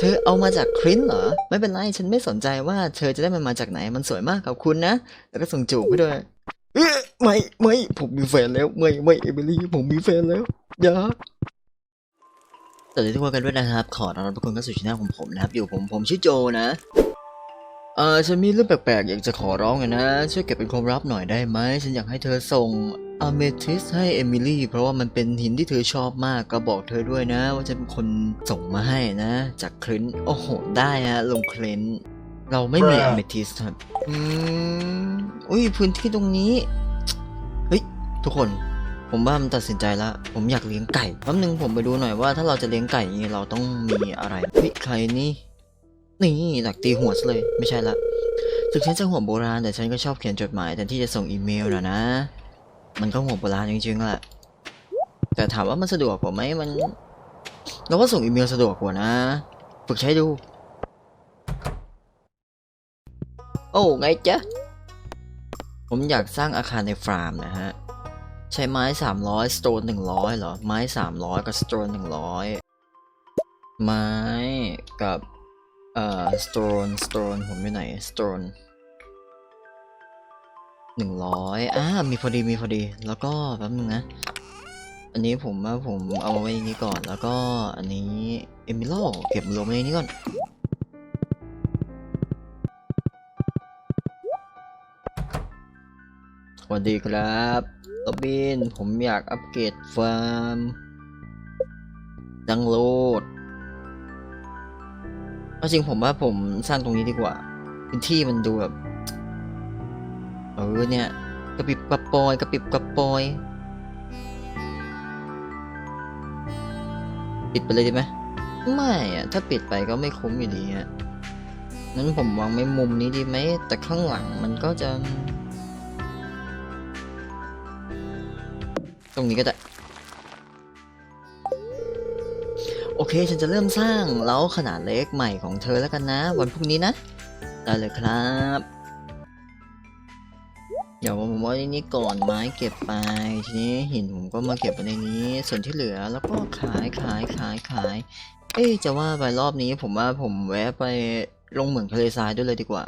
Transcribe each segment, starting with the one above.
เธอเอามาจากครินเหรอ ไม่เป็นไร ฉันไม่สนใจว่าเธอจะได้มันมาจากไหน มันสวยมากขอบคุณนะ แล้วก็ส่งจูบไปด้วยเอ๊ะไม่ไม่ผมมีแฟนแล้ว ไม่ไม่เอมิลี่ผมมีแฟนแล้วอย่าสวัสดีทุกคนกันด้วยนะครับ ขอต้อนรับทุกคนเข้าสู่ช่องของผมนะครับ อยู่ผมผมชื่อโจนะ เออฉันมีเรื่องแปลกๆ อยากจะขอร้องอะนะ ช่วยเก็บเป็นความลับหน่อยได้ไหม ฉันอยากให้เธอส่งอเมทิสให้เอมิลี่เพราะว่ามันเป็นหินที่เธอชอบมากก็บอกเธอด้วยนะ ว่าจะเป็นคนส่งมาให้นะ จากคลินโอ้โห ได้ฮะลงคลินเราไม่มีอเมทิสครับอืมอุ้ยพื้นที่ตรงนี้ เฮ้ย ทุกคน ผมว่ามันตัดสินใจแล้ว ผมอยากเลี้ยงไก่แป๊บนึงผมไปดูหน่อยว่าถ้าเราจะเลี้ยงไก่อย่างนี้เราต้องมีอะไรเฮ้ยใครนี่ นี่หลักตีหัวซะเลยไม่ใช่ละถึงฉันจะหัวโบราณแต่ฉันก็ชอบเขียนจดหมายแทนที่จะส่งอีเมลนะนะ มันก็หัวโบราณจริงๆแหละแต่ถามว่ามันสะดวกกว่าไหมมันเราว่าส่งอีเมลสะดวกกว่านะ ฝึกใช้ดู โอ้ไงจ๊ะ ผมอยากสร้างอาคารในฟาร์มนะฮะ ใช้ไม้ 300 สโตน 100 เหรอ ไม้ 300 กับสโตน 100 ไม้กับ เอ่อสโตนสโตนผมอยู่ไหนสโตนหนึ่งร้อยอ่ามีพอดีมีพอดี แล้วก็แป๊บนึงนะ อันนี้ผมว่าผมเอาไว้นนี้ก่อน แล้วก็อันนี้เอมิโลเก็บรวมไว้ในนี้ก่อน สวัสดีครับโรบิน ผมอยากอัปเกรดฟาร์ม ดังโหลด เอาจริงผมว่าผมสร้างตรงนี้ดีกว่าพื้นที่มันดูแบบเออเนี่ยกระปิบกระปอยกระปิบกระปอยปิดไปเลยดีไหมไม่อะถ้าปิดไปก็ไม่คุ้มอยู่ดีอะงั้นผมวางไม่มุมนี้ดีไหมแต่ข้างหลังมันก็จะ ตรงนี้ก็ได้ โอเค ฉันจะเริ่มสร้างเล้าขนาดเล็กใหม่ของเธอแล้วกันนะ วันพรุ่งนี้นะ ได้เลยครับเดี๋ยวผมว่าในนี้ก่อนไม้เก็บไป ทีนี้หินผมก็มาเก็บไว้ในนี้ ส่วนที่เหลือแล้วก็ขายขายขายขาย เอ๊จะว่าไปรอบนี้ผมว่าผมแวะไปลงเหมืองทะเลทรายด้วยเลยดีกว่า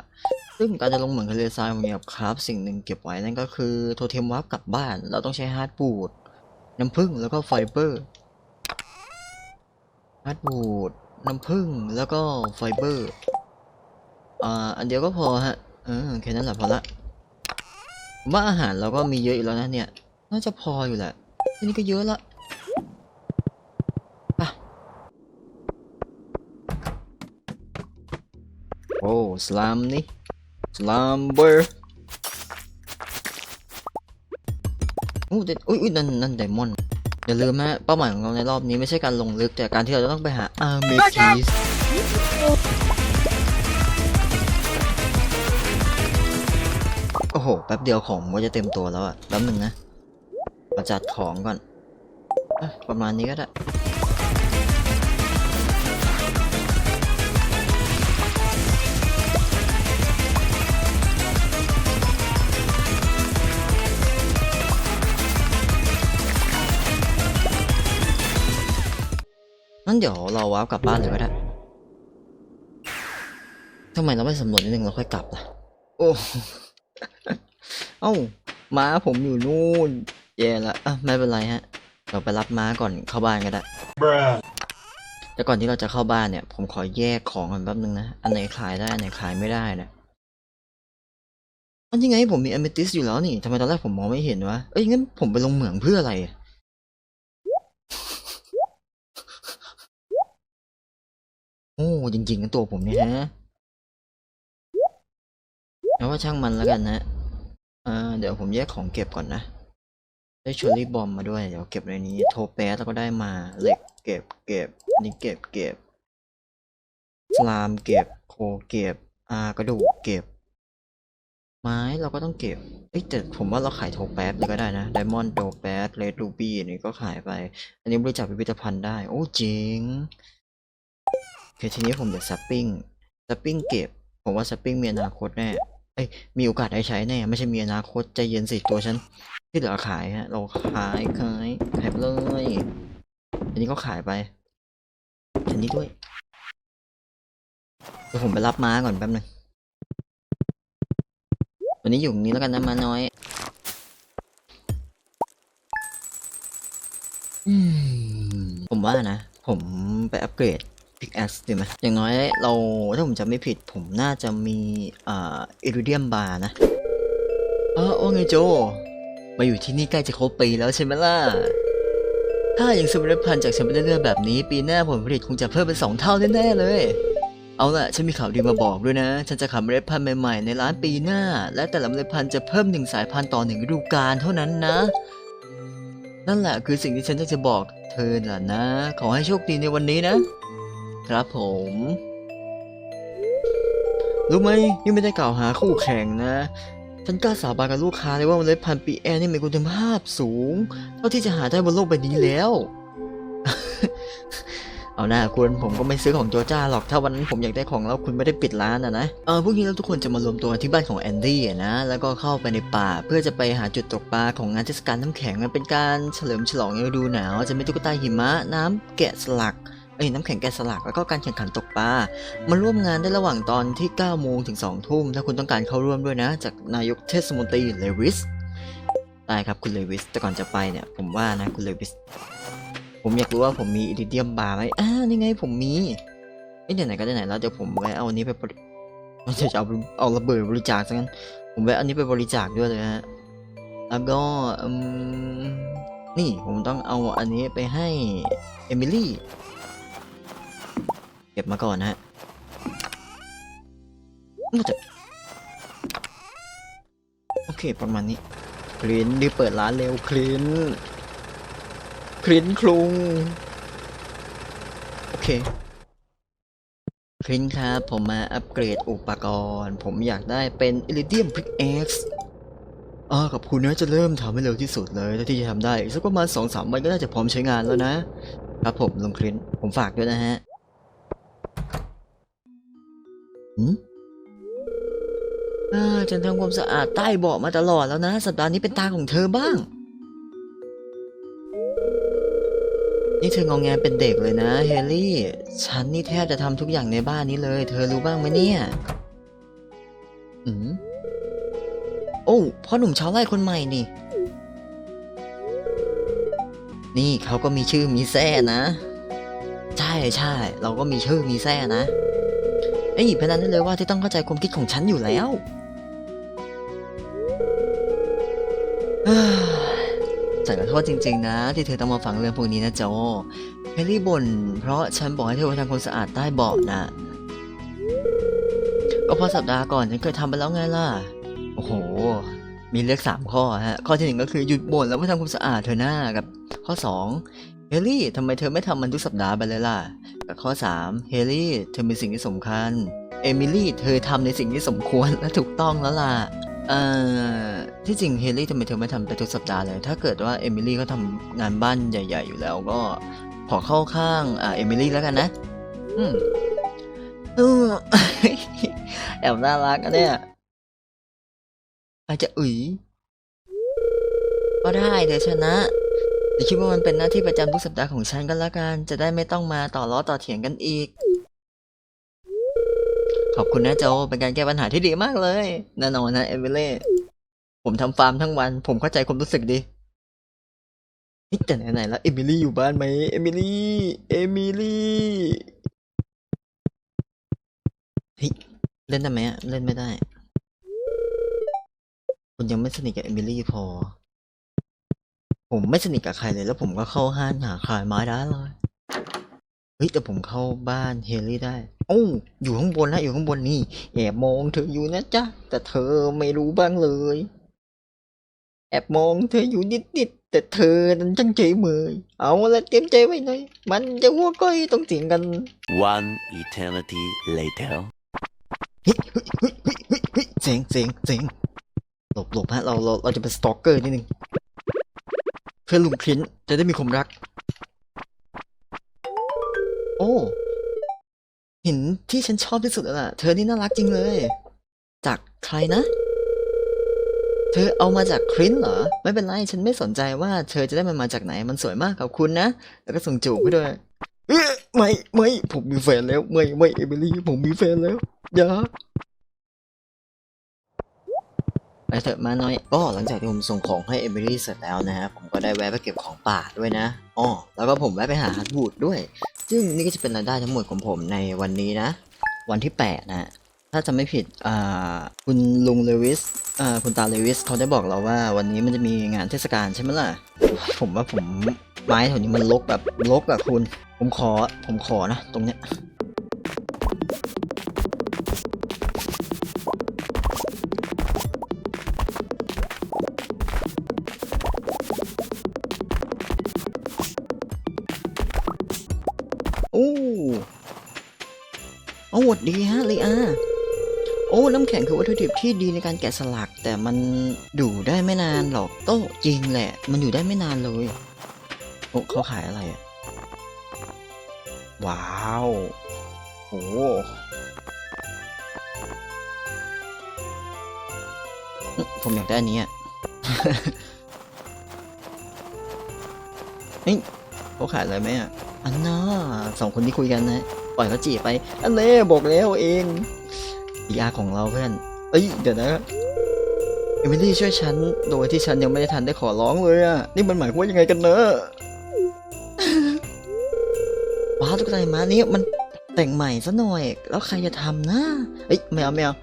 ซึ่งการจะลงเหมืองทะเลทรายผมอยากคราฟสิ่งหนึ่งเก็บไว้นั่นก็คือโทเทมวาร์ปกลับบ้าน เราต้องใช้ฮาร์ดบูดน้ำผึ้งแล้วก็ไฟเบอร์ ฮาร์ดบูดน้ำผึ้งแล้วก็ไฟเบอร์ อ่า อันเดียวก็พอฮะ เออแค่นั้นแหละพอละว่าอาหารเราก็มีเยอะอยู่แล้วนะเนี่ย น่าจะพออยู่แหละแค่นี้ก็เยอะละไปโอ้สลามนี่ สลามเบอร์โอ้เด็ดอุ้ยอุ้ยนั่นนั่นไดมอนด์ อย่าลืมนะเป้าหมายของเราในรอบนี้ไม่ใช่การลงลึกแต่การที่เราจะต้องไปหาอาร์เมทิสโอ้โห แป๊บเดียวของผมก็จะเต็มตัวแล้วอะแป๊บหนึ่งนะมาจัดของก่อนอะประมาณนี้ก็ได้ งั้นเดี๋ยวเราวาร์ปกลับบ้านเลยก็ได้ทำไมเราไม่สำรวจนิดนึงเราค่อยกลับล่ะ โอ้เอ้าม้าผมอยู่นู่นแย่ละอะไม่เป็นไรฮะ เราไปรับม้าก่อนเข้าบ้านก็ได้ Bruh. แต่ก่อนที่เราจะเข้าบ้านเนี่ย ผมขอแยกของก่อนแป๊บนึงนะ อันไหนขายได้ อันไหนขายไม่ได้นะอันยังไงผมมีอเมติสอยู่แล้วนี่ทำไมตอนแรกผมมองไม่เห็นวะ เอ้ยงั้นผมไปลงเหมืองเพื่ออะไรอะ โอ้จริงๆกันตัวผมเนี่ยฮะแล้วว่าช่างมันแล้วกันนะอ่าเดี๋ยวผมแยกของเก็บก่อนนะ ได้ชอรี่บอมมาด้วยเดี๋ยวเก็บในนี้ โทแปสแล้วก็ได้มาเหล็กเก็บเก็บนนี้เก็บเก็บสลามเก็บโคเก็บอ่ากระดูกเก็บ ไม้เราก็ต้องเก็บเอ้ยแต่ผมว่าเราขายโทแปสเลยก็ได้นะไดมอนด์โทแปสเรดรูบี้นี่ก็ขายไป อันนี้บริจาคพิพิธภัณฑ์ได้ โอ้เจ๋ง เคทีนี้ผมเดี๋ยวซัปปิ้งซัปปิ้งเก็บ ผมว่าซัปปิ้งมีอนาคตแน่เอ้ยมีโอกาสได้ใช้แน่ ไม่ใช่มีอนาคตใจเย็นสิตัวฉัน ที่เหลือขายฮะ เราขายขายขายไปเลยอันนี้ก็ขายไปอันนี้ด้วยเดี๋ยวผมไปรับม้าก่อนแป๊บนึงวันนี้อยู่ตรงนี้แล้วกันนะมาน้อยอืมผมว่านะ ผมไปอัปเกรด Pickaxe ดีไหมอย่างน้อยเราถ้าผมจำไม่ผิดผมน่าจะมีอ่าอิริเดียมบาร์นะเออว่าไงโจ มาอยู่ที่นี่ใกล้จะครบปีแล้วใช่ไหมล่ะ ถ้ายังซื้อเมล็ดพันธ์จากฉันไปเรื่อยๆแบบนี้ ปีหน้าผลผลิตคงจะเพิ่มเป็นสองเท่าแน่ๆเลย เอาล่ะ ฉันมีข่าวดีมาบอกด้วยนะ ฉันจะขายเมล็ดพันธุ์ใหม่ๆในร้านปีหน้า และแต่ละเมล็ดพันธุ์จะเพิ่มหนึ่งสายพันธุ์ต่อหนึ่งฤดูกาลเท่านั้นนะนั่นแหละคือสิ่งที่ฉันอยากจะบอกเธอน่ะนะ ขอให้โชคดีในวันนี้นะ ครับผม รู้ไหมนี่ไม่ได้กล่าวหาคู่แข่งนะฉันกล้าสาบานกับลูกค้าเลยว่าเมล็ดพันธุ์ปีแอร์นี่มีคุณภาพสูง เท่าที่จะหาได้บนโลกใบนี้แล้ว เอาหน้าคุณผมก็ไม่ซื้อของโจจ้าหรอกถ้าวันนั้นผมอยากได้ของแล้วคุณไม่ได้ปิดร้านอะนะเออพวกนี้แล้วทุกคนจะมารวมตัวที่บ้านของแอนดี้อะนะแล้วก็เข้าไปในป่าเพื่อจะไปหาจุดตกปลาของงานเทศกาลน้ำแข็งมันเป็นการเฉลิมฉลองในฤดูหนาวจะมีตุ๊กตาหิมะน้ำแกะสลัก เอ้ยน้ำแข็งแกะสลักแล้วก็การแข่งขันตกปลามาร่วมงานได้ระหว่างตอนที่ 9 โมงถึง 2 ทุ่ม ถ้าคุณต้องการเข้าร่วมด้วยนะ จากนายกเทศมนตรีเลวิสได้ครับคุณเลวิสแต่ก่อนจะไปเนี่ย ผมว่านะคุณเลวิส ผมอยากรู้ว่าผมมีอิริเดียมบาร์ไหมอ่านี่ไงผมมีเอ้ยไหนๆก็ได้ไหนแล้วเดี๋ยวผมแวะเอาอันนี้ไปบริม่ใช่จะเอาเอาระเบิดบริจาคซะงั้น ผมแวะอันนี้ไปบริจาคด้วยเลยฮะแล้วก็อืมนี่ผมต้องเอาอันนี้ไปให้เอมิลี่ เก็บมาก่อนนะฮะน่าจะโอเคประมาณนี้คลินรีบเปิดร้านเร็วคลินคลินคลุง โอเคคลินครับ ผมมาอัปเกรดอุปกรณ์ ผมอยากได้เป็น Iridium Pickaxe อ่ากับคุณนะจะเริ่มทำให้เร็วที่สุดเลยเท่าที่จะทำได้สักประมาณสองสามวันก็น่าจะพร้อมใช้งานแล้วนะครับผมลงคลินผมฝากด้วยนะฮะ ฉันทำความสะอาดใต้เบาะมาตลอดแล้วนะ สัปดาห์นี้เป็นตาของเธอบ้าง นี่เธององแงเป็นเด็กเลยนะเฮลี่ ฉันนี่แทบจะทำทุกอย่างในบ้านนี้เลย เธอรู้บ้างไหมเนี่ย อืมโอ้พ่อหนุ่มชาวไร่คนใหม่นี่ นี่เขาก็มีชื่อมีแซ่นะ ใช่ใช่เราก็มีชื่อมีแซ่นะ อ้ยพนันได้เลยว่าที่ต้องเข้าใจความคิดของฉันอยู่แล้วเอ้ยฉันขอโทษจริงๆนะ ที่เธอต้องมาฟังเรื่องพวกนี้นะโจเฮลลี่บ่นเพราะฉันบอกให้เธอไปทำความสะอาดใต้เบาะนะก็เพราะสัปดาห์ก่อนฉันเคยทำไปแล้วไงล่ะ โอ้โห มีเลือกสามข้อฮะ ข้อที่หนึ่งก็คือหยุดบ่นแล้วไม่ทำความสะอาดเธอหน้ากับ ข้อสองเฮลลี่ทำไมเธอไม่ทำมันทุกสัปดาห์ไปเลยล่ะ กับข้อสามเฮลี่เธอมีสิ่งที่สำคัญ เอมิลี่เธอทำในสิ่งที่สมควรและถูกต้องแล้วล่ะเอ่อที่จริงเฮลี่ทำไมเธอไม่ทำไปทุกสัปดาห์เลย ถ้าเกิดว่าเอมิลี่เขาทำงานบ้านใหญ่ ๆ อยู่แล้วก็ขอเข้าข้างอ่าเอมิลี่แล้วกันนะ อืมอืมแอบน่ารักอะเนี่ยอาจจะอุ๋ยก็ได้เดี๋ยวชนะ แต่คิดว่ามันเป็นหน้าที่ประจำทุกสัปดาห์ของฉันก็แล้วกัน จะได้ไม่ต้องมาต่อล้อต่อเถียงกันอีก ขอบคุณนะโจ เป็นการแก้ปัญหาที่ดีมากเลยแน่นอนนะเอมิเล่ ผมทำฟาร์มทั้งวัน ผมเข้าใจความรู้สึกดีเฮ้ยแต่ไหนๆแล้วเอมิลี่อยู่บ้านไหมเอมิลี่ เอมิลี่เฮ้ยเล่นได้ไหมอะเล่นไม่ได้ คุณยังไม่สนิทกับเอมิลี่พอ ผมไม่สนิทกับใครเลยแล้วผมก็เข้าห้างหาขายไม้ได้เลยเฮ้ยแต่ผมเข้าบ้านเฮลี่ได้โอ้าอยู่ข้างบนนะอยู่ข้างบนนี่แอบมองเธออยู่นะจ๊ะแต่เธอไม่รู้บ้างเลย แอบมองเธออยู่นิดๆแต่เธอนั้นจังใจเมยเอาละเตรียมใจไว้หน่อยมันจะหัวก้อยต้องเถียงกัน One eternity later. เฮ้ยเฮ้ยเฮ้ยเฮ้ยเฮ้ยเฮ้ยเสียงเสียงเสียงหลบหลบฮะเราเราเราจะเป็นสตอกเกอร์นิดนึง เพื่อลุงคลินจะได้มีความรัก โอ้หินที่ฉันชอบที่สุดแล้วล่ะ เธอนี่น่ารักจริงเลย จากใครนะ เธอเอามาจากครินเหรอ ไม่เป็นไร ฉันไม่สนใจว่าเธอจะได้มันมาจากไหน มันสวยมากขอบคุณนะ แล้วก็ส่งจูบให้ด้วยเอ๊ะไม่ ไม่ ผมมีแฟนแล้ว ไม่ ไม่ เอมิลี่ ผมมีแฟนแล้ว อย่า ไปเถอะมาหน่อยก็หลังจากที่ผมส่งของให้เอมิลี่เสร็จแล้วนะฮะผมก็ได้แวะไปเก็บของป่าด้วยนะอ๋อแล้วก็ผมแวะไปหาฮัตบูดด้วย ซึ่งนี่ก็จะเป็นรายได้ทั้งหมดของผมในวันนี้นะ วันที่แปดนะถ้าจะไม่ผิดคุณลุงเลวิสคุณตาเลวิสเขาได้บอกเราว่าวันนี้มันจะมีงานเทศกาลใช่ไหมล่ะ ผมว่าผมไม้แถวนี้มันลกแบบลกอะคุณ ผมขอผมขอนะ ตรงเนี้ย ดีฮะลีอาโอ้น้ำแข็งคือวัตถุดิบที่ดีในการแกะสลัก แต่มันอยู่ได้ไม่นานหรอกก็จริงแหละ มันอยู่ได้ไม่นานเลยโอ้เขาขายอะไรอะว้าวโอ้ผมอยากได้อันนี้อะเฮ้ยเขาขายอะไรไหมอะอันน่าสองคนที่คุยกันนะ ปล่อยเขาจีบไปอันเน่บอกแล้วเองยาของเราเพื่อนเอ้ยเดี๋ยวนะเอมิลี่ช่วยฉันโดยที่ฉันยังไม่ได้ทันได้ขอร้องเลยอะนี่มันหมายความว่ายังไงกันเนอะว้าวตุ๊กตาหิมะนี้มันแต่งใหม่ซะหน่อย แล้วใครจะทำนะเอ้ยไม่เอาไม่เอา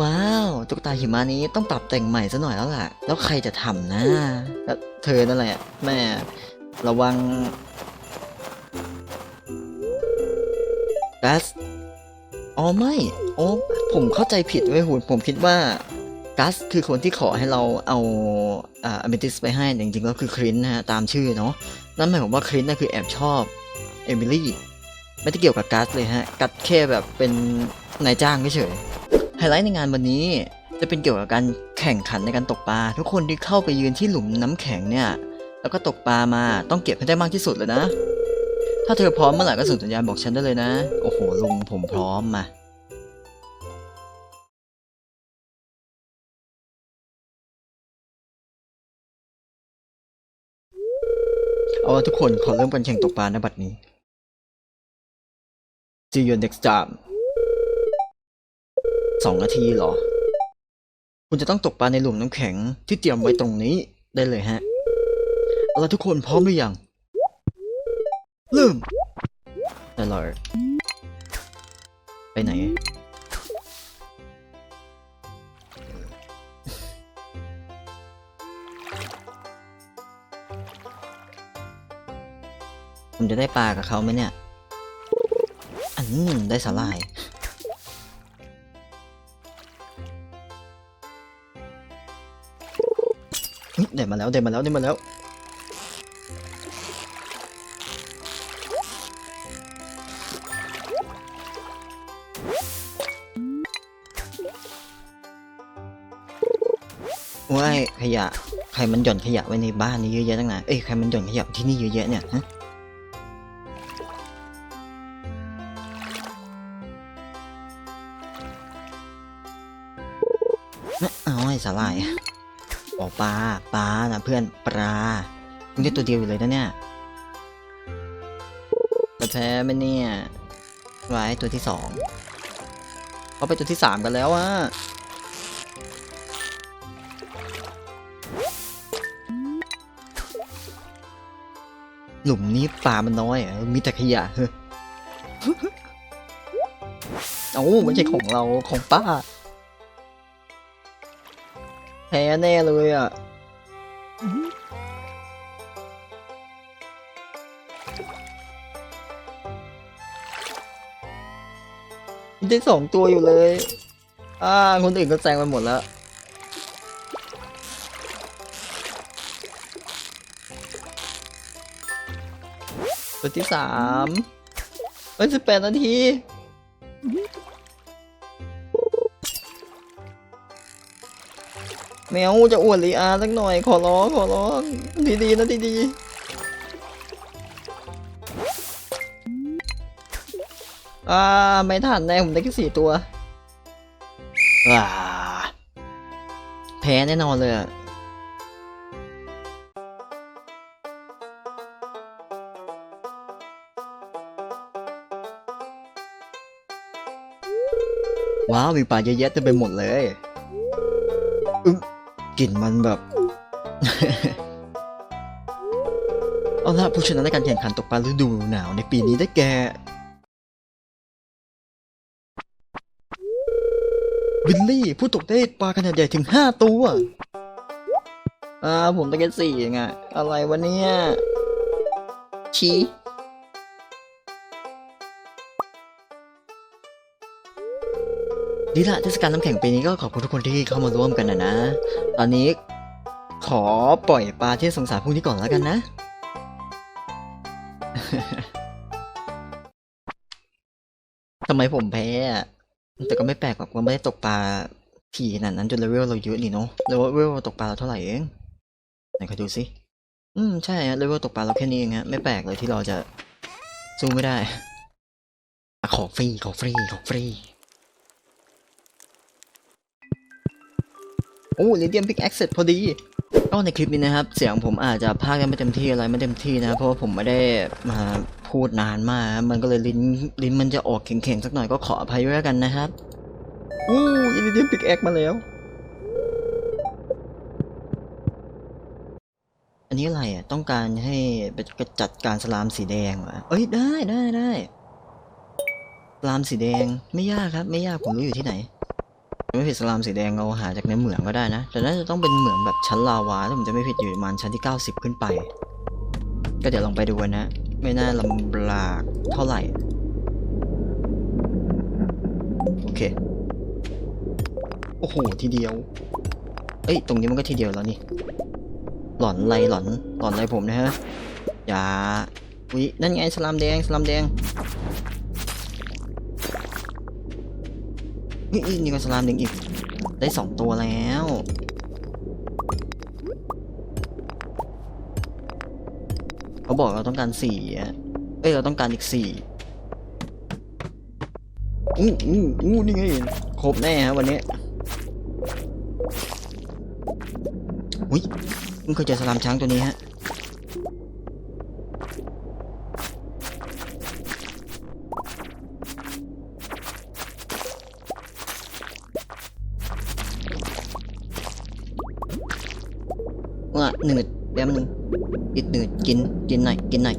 ว้าวตุ๊กตาหิมะนี้ต้องปรับแต่งใหม่ซะหน่อยแล้วล่ะ แล้วใครจะทำนะแล้วเธอนั่นแหละแม่ระวัง กัสอ๋อไม่อ๋อผมเข้าใจผิดไว้ยหุ่นผมคิดว่ากัสคือคนที่ขอให้เราเอาอ่าอเมติสไปให้จริงๆก็คือครินนะฮะตามชื่อเนาะนั่นหมายความว่าครินน่ะคือแอบชอบเอมิลี่ไม่ได้เกี่ยวกับกัสเลยฮะ กัสแค่แบบเป็นนายจ้างเฉยๆไฮไลท์ในงานวันนี้จะเป็นเกี่ยวกับการแข่งขันในการตกปลา ทุกคนที่เข้าไปยืนที่หลุมน้ำแข็งเนี่ย แล้วก็ตกปลามาต้องเก็บให้ได้มากที่สุดเลยนะ ถ้าเธอพร้อมเมื่อไหร่ก็ส่งสัญญาณบอกฉันได้เลยนะ โอ้โหลุงผมพร้อมมาเอาละทุกคนขอเริ่มการแข่งตกปลาในบัดนี้ See you next time สองนาทีเหรอ คุณจะต้องตกปลาในหลุมน้ำแข็งที่เตรียมไว้ตรงนี้ได้เลยฮะ เอาละทุกคนพร้อมหรือยัง เริ่มได้เลยไปไหน ผมจะได้ปลากับเขาไหมเนี่ย อันนี้ได้สาหร่ายเฮ้ยได้มาแล้วได้มาแล้วได้มาแล้ว ว้ายขยะ ใครมันหย่อนขยะไว้ในบ้านนี้เยอะแยะตั้งนานเอ้ยใครมันหย่อนขยะที่นี่เยอะแยะเนี่ยฮะไม่เอาไอ้สาหร่ายบอปลาปลานะเพื่อนปลามึงได้ตัวเดียวอยู่เลยนะเนี่ยจะแพ้ไหมเนี่ยไว้ตัวที่สองเขาไปตัวที่สามกันแล้วอะ หลุมนี้ปลามันน้อย มีแต่ขยะเฮ้ยเอ้าไม่ใช่ของเราของป้า แพ้แน่เลยอะได้สองตัวอยู่เลย อ่า คนอื่นก็แซงไปหมดแล้ว ตัวที่สามเอ้ยสิบแปดนาที แมวจะอวดลีอาสักหน่อย ขอร้องขอร้องดีๆนะดีๆอ่า ไม่ทันแน่ผมได้แค่สี่ตัวว้าแพ้แน่นอนเลยอะ ว้าวมีปลาเยอะแยะเต็มไปหมดเลยอึ๊บกลิ่นมันแบบ เอาละผู้ชนะในการแข่งขันตกปลาฤดูหนาวในปีนี้ได้แก่วิลลี่ ผู้ตกได้ปลาขนาดใหญ่ถึงห้าตัว อ่า ผมได้แค่สี่เองอะอะไรวะเนี่ยชี ดีละเทศกาลน้ำแข็งปีนี้ก็ขอบคุณทุกคนที่เข้ามาร่วมกันนะนะ ตอนนี้ขอปล่อยปลาที่สงสารพวกนี้ก่อนแล้วกันนะ ทำไมผมแพ้อะแต่ก็ไม่แปลกหรอกว่าไม่ได้ตกปลาถี่ขนาดนั้นจนเลเวลเราเยอะนี่เนาะเลเวลเราตกปลาเราเท่าไหร่เองไหนขอดูสิอืมใช่ฮะเลเวลตกปลาเราแค่นี้เองฮะไม่แปลกเลยที่เราจะสู้ไม่ได้ขอฟรีขอฟรีขอฟรี โอ้ลิเดียมพิกแอคเซสพอดีก็ในคลิปนี้นะครับ เสียงผมอาจจะพากยังไม่เต็มที่อะไรไม่เต็มที่นะ เพราะว่าผมไม่ได้มาพูดนานมาก มันก็เลยลิ้นลิ้นมันจะออกแข็งๆสักหน่อยก็ขออภัยด้วยแล้วกันนะครับอู้ลิเดียมพิกแอคมาแล้ว อันนี้อะไรอะ ต้องการให้ไปจัดการสลามสีแดงเหรอเอ้ยได้ได้ได้สลามสีแดงไม่ยากครับ ไม่ยากผมรู้อยู่ที่ไหน ไม่ผิดสลามสีแดงเราหาจากในเหมืองก็ได้นะ แต่น่าจะต้องเป็นเหมืองแบบชั้นลาวาถ้าผมจะไม่ผิดอยู่ประมาณชั้นที่ 90 ขึ้นไป ก็เดี๋ยวลองไปดูกันนะ ไม่น่าลำบากเท่าไหร่ โอเค โอ้โห ทีเดียว เอ้ย ตรงนี้มันก็ทีเดียวแล้วนี่ หลอนอะไรหลอนหลอนอะไรผมนะฮะ อย่าวินั่นไงสลามแดงสลามแดง นี่อีกนี่ก็สลามแดงอีก ได้สองตัวแล้วเขาบอกเราต้องการสี่อะเอ้ยเราต้องการอีกสี่อู้อู้อู้นี่ไงครบแน่ฮะวันนี้อุ้ยเพิ่งเคยเจอสลามช้างตัวนี้ฮะ หนืดแป๊บนึงกินหนืดกินกินหน่อยกินหน่อย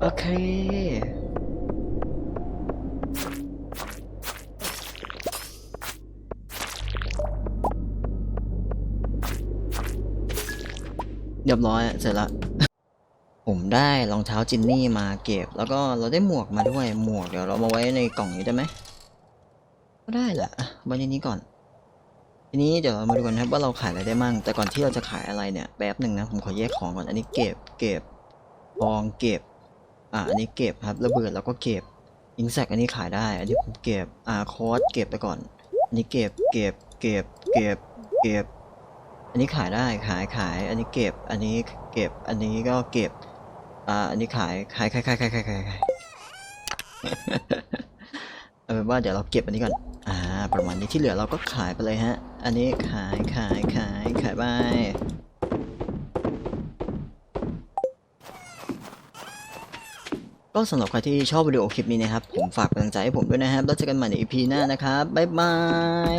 โอเคเรียบร้อยเสร็จละ ผมได้รองเท้าจินนี่มาเก็บ แล้วก็เราได้หมวกมาด้วยหมวกเดี๋ยวเรามาไว้ในกล่องนี้ได้ไหมก็ได้แหละไว้ในนี้ก่อน ทีนี้เดี๋ยวเรามาดูกันนะครับว่าเราขายอะไรได้มั่ง แต่ก่อนที่เราจะขายอะไรเนี่ยแป๊บหนึ่งนะผมขอแยกของก่อน อันนี้เก็บเก็บทองเก็บ อ่า อันนี้เก็บครับระเบิดเราก็เก็บอินเซกอันนี้ขายได้ อันนี้ผมเก็บ อ่าคอร์สเก็บไปก่อน อันนี้เก็บเก็บเก็บเก็บเก็บ อันนี้ขายได้ขายขาย อันนี้เก็บ อันนี้เก็บ อันนี้ก็เก็บ อ่า อันนี้ขายขายขายขายขายขาย เอาเป็นว่าเดี๋ยวเราเก็บอันนี้ก่อน อ่า ประมาณนี้ที่เหลือเราก็ขายไปเลยฮะ อันนี้ขายขายขายขายไปก็สำหรับใครที่ชอบวิดีโอคลิปนี้นะครับ ผมฝากกำลังใจให้ผมด้วยนะครับ แล้วเจอกันใหม่ใน EP หน้านะครับ บ๊ายบาย